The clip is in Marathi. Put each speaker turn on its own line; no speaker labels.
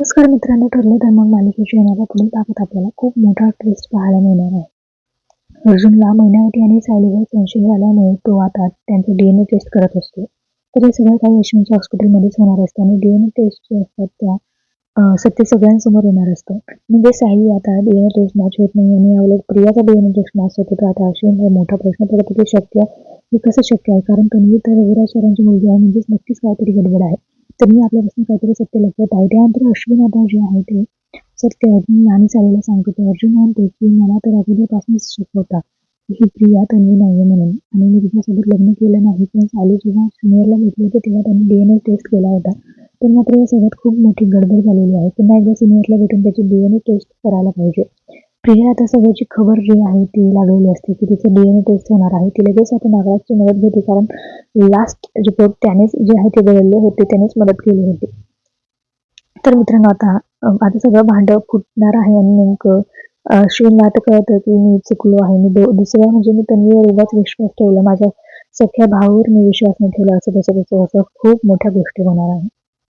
नमस्कार मित्रांनो ठरलं तर मग मालिकेच्या येणाऱ्या पुढील भागात आपल्याला खूप मोठा ट्विस्ट पाहायला मिळणार आहे. अर्जुनला महिन्यावरती आणि सायलीवर संशय झाल्यामुळे तो आता त्यांचे डीएनए टेस्ट करत असतो. तर हे सगळं काही यशवंतच्या हॉस्पिटलमध्येच होणार असतं आणि डीएनए टेस्ट जे असतात त्या सत्य सगळ्यांसमोर येणार असतं. म्हणजे सायली आता डीएनए टेस्ट मॅच होत नाही आणि यावेळेस प्रियाचा डीएनए टेस्ट मॅच होतो. तर आता अश्विन मोठा प्रश्न पडत की शक्य हे कसं शक्य आहे? कारण तन्वी तर रघुराज सरांची मुलगी आहे म्हणजेच नक्कीच काहीतरी गडबड आहे. तन्वी आपल्यापासून काहीतरी सत्य लपवत आहे. त्यानंतर अश्विन आता जे आहे ते सत्य अर्जुन आणि सालीला सांगतो. अर्जुन म्हणतो की मला तर अगोदरपासूनच शक होता. ही प्रिया तन्वी नाहीये म्हणून. आणि मी तिच्यासोबत लग्न केलं नाही. पण साली जेव्हा सिनियरला भेटले होते तेव्हा त्यांनी डीएनए टेस्ट केला होता. पण मात्र या सगळ्यात खूप मोठी गडबड झालेली आहे. पुन्हा एकदा सिनियरला भेटून त्याची डीएनए टेस्ट करायला पाहिजे. प्रिया आता सगळ्याची खबर जी आहे ती लागलेली असते की तिचं डीएनए टेस्ट होणार आहे. ती लगेच आता नागराजची मदत घेते कारण लास्ट रिपोर्ट त्यानेच जे आहे ते बदलले होते त्यानेच मदत केली होती. तर मित्रांनो आता आता सगळं भांड फुटणार आहे आणि नेमकं अं, आता कळतं की मी चुकलो आहे. मी दो दुसऱ्या म्हणजे मी तन्वीवर उगाच विश्वास ठेवला. माझ्या सख्या भावावर मी विश्वास नाही ठेवला. असं तसं तसं असं खूप मोठ्या गोष्टी होणार आहे